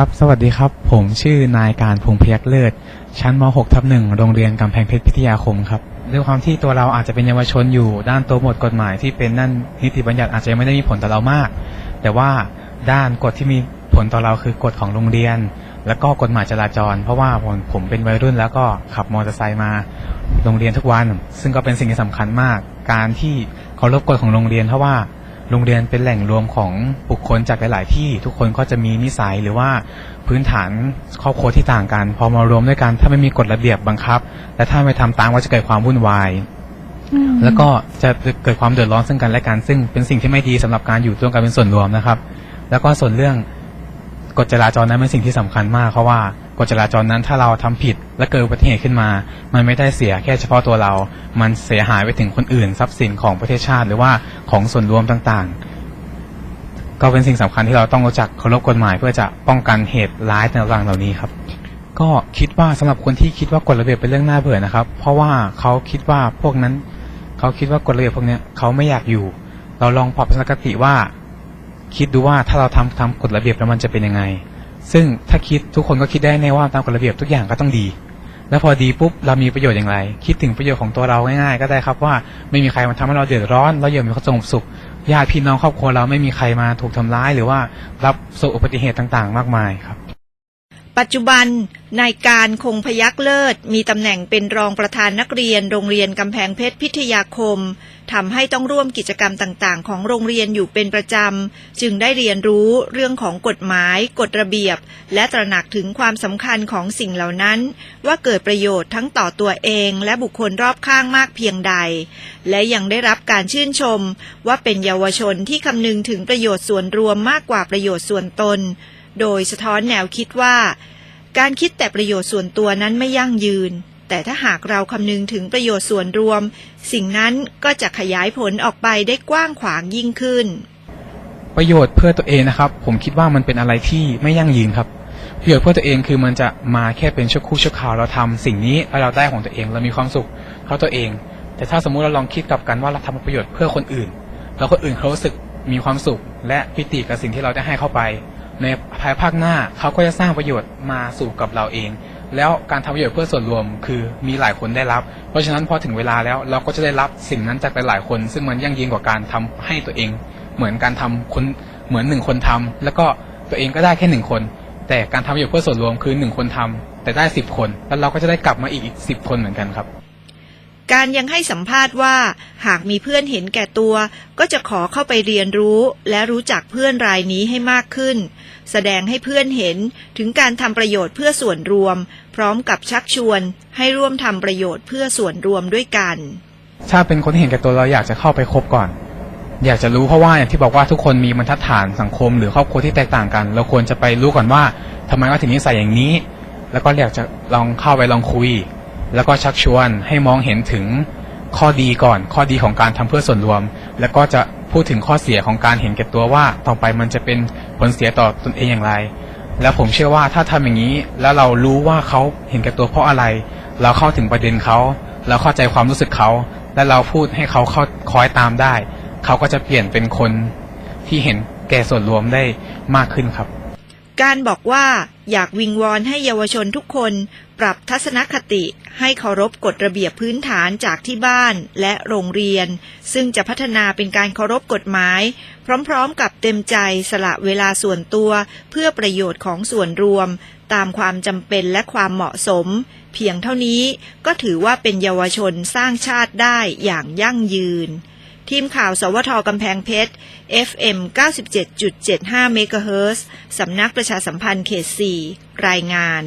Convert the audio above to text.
ครับ สวัสดีครับ ผมชื่อนายการพงพยักเลิศ ชั้นม .6 ทับหนึ่งโรงเรียนกำแพงเพชรพิทยาคมครับ ด้วยความที่ตัวเราอาจจะเป็นเยาวชนอยู่ ด้านตัวบทกฎหมายที่เป็นนั่นนิติบัญญัติอาจจะยังไม่ได้มีผลต่อเรามาก แต่ว่าด้านกฎที่มีผลต่อเราคือกฎของโรงเรียน แล้วก็กฎหมายจราจร เพราะว่าผมผมเป็นวัยรุ่นแล้วก็ขับมอเตอร์ไซค์มาโรงเรียนทุกวัน ซึ่งก็เป็นสิ่งที่สำคัญมาก การที่เคารพกฎของโรงเรียนเพราะว่า โรงเรียนเป็นแหล่งรวมของบุคคลจากหลาย ๆ ที่ทุกคนก็จะมีนิสัยหรือว่าพื้นฐานครอบครัวที่ต่างกัน พอมารวมด้วยกัน ถ้าไม่มีกฎระเบียบบังคับ และถ้าไม่ทำตามก็จะเกิดความวุ่นวาย แล้วก็จะเกิดความเดือดร้อนซึ่งกันและกันซึ่งเป็นสิ่งที่ไม่ดีสำหรับการอยู่ร่วมกันเป็นส่วนรวมนะครับ แล้วก็ส่วนเรื่อง กฎจราจรนั้นเป็นสิ่งที่สำคัญมากเพราะว่ากฎจราจรนั้นถ้าเราทำผิดและเกิดอุบัติเหตุขึ้นมา มันไม่ได้เสียแค่เฉพาะตัวเรา มันเสียหายไปถึงคนอื่น ทรัพย์สินของประเทศชาติหรือว่าของส่วนรวมต่างๆ ก็เป็นสิ่งสำคัญที่เราต้องรู้จักเคารพกฎหมาย เพื่อจะป้องกันเหตุร้ายต่างๆเหล่านี้ครับ ก็คิดว่าสำหรับคนที่คิดว่ากฎระเบียบเป็นเรื่องน่าเบื่อนะครับ เพราะว่าเขาคิดว่าพวกนั้น เขาคิดว่ากฎระเบียบพวกนี้เขาไม่อยากอยู่ เราลองปรับทัศนคติว่า คิดดูว่าถ้าเราทำทำกฎระเบียบแล้วมันจะเป็นยังไง ซึ่งถ้าคิดทุกคนก็คิดได้แน่ว่าตามกฎระเบียบทุกอย่างก็ต้องดี แล้วพอดีปุ๊บเรามีประโยชน์อย่างไร คิดถึงประโยชน์ของตัวเราง่ายๆ ก็ได้ครับว่าไม่มีใครมาทำให้เราเดือดร้อน เราอยู่มีความสงบสุขญาติพี่น้องครอบครัวเราไม่มีใครมาถูกทำร้ายหรือว่ารับประสบอุบัติเหตุต่างๆ มากมายครับ ปัจจุบันนายการคงพยักเลิศ มีตำแหน่งเป็นรองประธานนักเรียน โรงเรียนกำแพงเพชรพิทยาคมทำให้ต้องร่วมกิจกรรมต่างๆ ของโรงเรียนอยู่เป็นประจำ จึงได้เรียนรู้เรื่องของกฎหมาย กฎระเบียบ และตระหนักถึงความสำคัญของสิ่งเหล่านั้น ว่าเกิดประโยชน์ทั้งต่อตัวเองและบุคคลรอบข้างมากเพียงใด และยังได้รับการชื่นชม ว่าเป็นเยาวชนที่คำนึงถึงประโยชน์ส่วนรวมมากกว่าประโยชน์ส่วนตน โดยสะท้อนแนวคิดว่า การคิดแต่ประโยชน์ส่วนตัวนั้นไม่ยั่งยืน แต่ถ้าหากเราคำนึงถึงประโยชน์ส่วนรวม สิ่งนั้นก็จะขยายผลออกไปได้กว้างขวางยิ่งขึ้น ประโยชน์เพื่อตัวเองนะครับ ผมคิดว่ามันเป็นอะไรที่ไม่ยั่งยืนครับประโยชน์เพื่อตัวเองคือมันจะมาแค่เป็นชั่วครู่ชั่วคราวเราทำสิ่งนี้แล้วเราได้ของตัวเองเรามีความสุขเพราะตัวเอง แต่ถ้าสมมุติเราลองคิดกลับกันว่าเราทำประโยชน์เพื่อคนอื่น แล้วคนอื่นเขารู้สึกมีความสุขและปิติกับสิ่งที่เราได้ให้เข้าไป ในายภาคหน้าเขาก็จะสร้างประโยชน์มาสู่กับเราเอง แล้วการทำประโยชน์เพื่อส่วนรวมคือมีหลายคนได้รับ เพราะฉะนั้นพอถึงเวลาแล้วเราก็จะได้รับสิ่งนั้นจากหลายๆคน ซึ่งมันยั่งยืนกว่าการทำให้ตัวเอง เหมือนการทำคนเหมือนหนึ่งคนทำแล้วก็ตัวเองก็ได้แค่หนึ่งคน แต่การทำประโยชน์เพื่อส่วนรวมคือหนึ่งคนทำแต่ได้สิบคน แล้วเราก็จะได้กลับมาอีกสิบคนเหมือนกันครับ การยังให้สัมภาษณ์ว่า หากมีเพื่อนเห็นแก่ตัว ก็จะขอเข้าไปเรียนรู้ และรู้จักเพื่อนรายนี้ให้มากขึ้น แสดงให้เพื่อนเห็นถึงการทำประโยชน์เพื่อส่วนรวม พร้อมกับชักชวน ให้ร่วมทำประโยชน์เพื่อส่วนรวมด้วยกัน ถ้าเป็นคนเห็นแก่ตัวเราอยากจะเข้าไปคบก่อน อยากจะรู้เพราะว่าอย่างที่บอกว่าทุกคนมีบรรทัดฐานสังคมหรือครอบครัวที่แตกต่างกัน เราควรจะไปรู้ก่อนว่าทำไมว่าถึงนิสัยอย่างนี้ แล้วก็อยากจะลองเข้าไปลองคุย แล้วก็ชักชวนให้มองเห็นถึงข้อดีก่อน ข้อดีของการทำเพื่อส่วนรวม แล้วก็จะพูดถึงข้อเสียของการเห็นแก่ตัวว่าต่อไปมันจะเป็นผลเสียต่อตนเองอย่างไร แล้วผมเชื่อว่าถ้าทำอย่างนี้ แล้วเรารู้ว่าเขาเห็นแก่ตัวเพราะอะไร เราเข้าถึงประเด็นเขาเราเข้าใจความรู้สึกเขา และเราพูดให้เขาเข้าคอยตามได้ เขาก็จะเปลี่ยนเป็นคนที่เห็นแก่ส่วนรวมได้มากขึ้นครับ การบอกว่าอยากวิงวอนให้เยาวชนทุกคนปรับทัศนคติให้เคารพกฎระเบียบพื้นฐานจากที่บ้านและโรงเรียน ซึ่งจะพัฒนาเป็นการเคารพกฎหมาย พร้อมๆ กับเต็มใจสละเวลาส่วนตัว เพื่อประโยชน์ของส่วนรวม ตามความจำเป็นและความเหมาะสม เพียงเท่านี้ก็ถือว่าเป็นเยาวชนสร้างชาติได้อย่างยั่งยืน ทีมข่าว สวทกำแพงเพชร FM 97.75 เมกะเฮิรตซ์สำนักประชาสัมพันธ์เขต 4 รายงาน